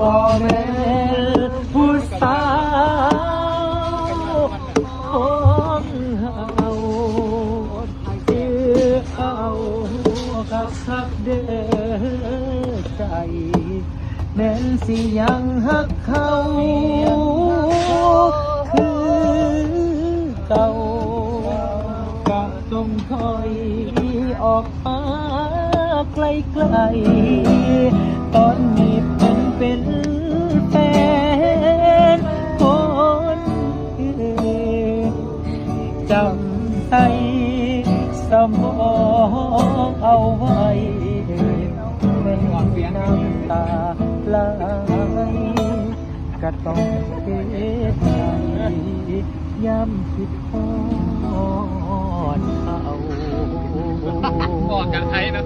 บ่แม่นผู้สาวของเฮาสิเอาคักคักเด้อใจแม้นสิยังหักเขาคือเก่าก็ต้องถอยออกมาไกลๆตอนนี้ จำใจสมองเอาไว้เป็นน้ำตาไหลก็ต้องเก็บใจย้ำคิดทอดเขาบอกจากไทยนะ